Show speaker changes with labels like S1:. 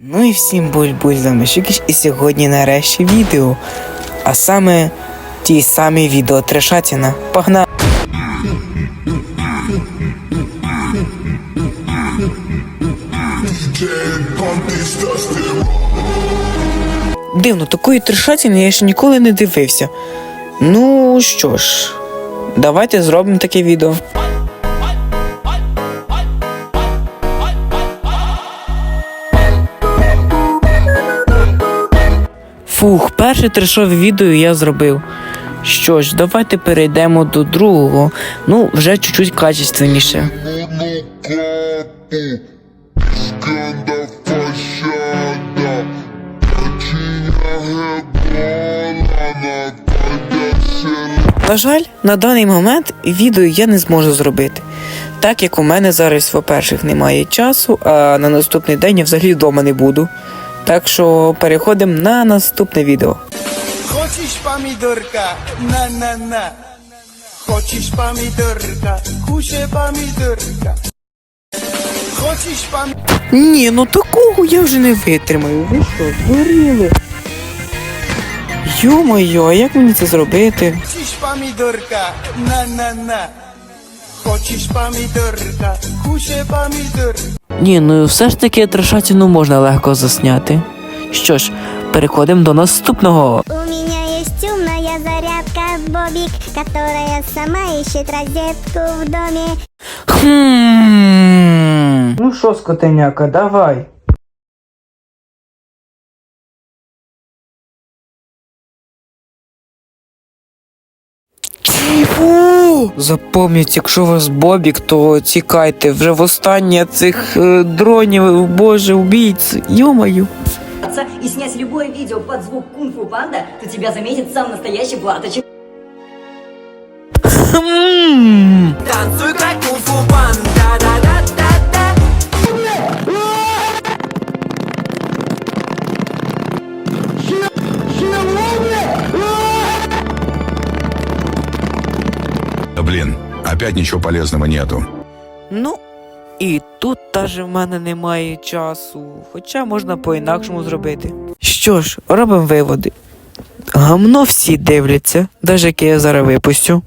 S1: Ну і всім буль-буль з вами і сьогодні нарешті відео. А саме ті самі відео Трешатіна. Погнали! Дивно, такої трешатіни я ще ніколи не дивився. Ну що ж, давайте зробимо таке відео. Фух, перше трешове відео я зробив. Що ж, давайте перейдемо до другого. Ну, вже чуть-чуть качественніше. На жаль, на даний момент відео я не зможу зробити. Так як у мене зараз, по-перше, немає часу, а на наступний день я взагалі вдома не буду. Так що переходимо на наступне відео.
S2: Хочешь помидорка? На-на-на. Хочешь помидорка? Кушай помидорка. Хочешь помидорка?
S1: Ні, ну такого я вже не витримаю. Ви що, здуріли? Йо-моє, а як мені це зробити?
S2: Хочешь помидорка? На-на-на. Хочешь помідорка, Кушай помідорка.
S1: Ні, ну все ж таки трешатіну можна легко засняти. Що ж, переходимо до наступного.
S3: У мене є умная зарядка Бобік, которая сама ищет розетку в домі.
S1: Хм. Ну що, скотеняка, давай. Фу! Запам'ятайте, якщо у вас бобік, то тікайте вже востаннє цих е, дронів, боже, убійці. Йомаю.
S4: и снять любое видео под звук кунг-фу панда, то тебя заметит сам настоящий платочек.
S5: Да блин, опять нічого полезного нету.
S1: Ну, і тут теж в мене немає часу, хоча можна по-інакшому зробити. Що ж, робимо виводи. Гамно всі дивляться, навіть яке я зараз випустю.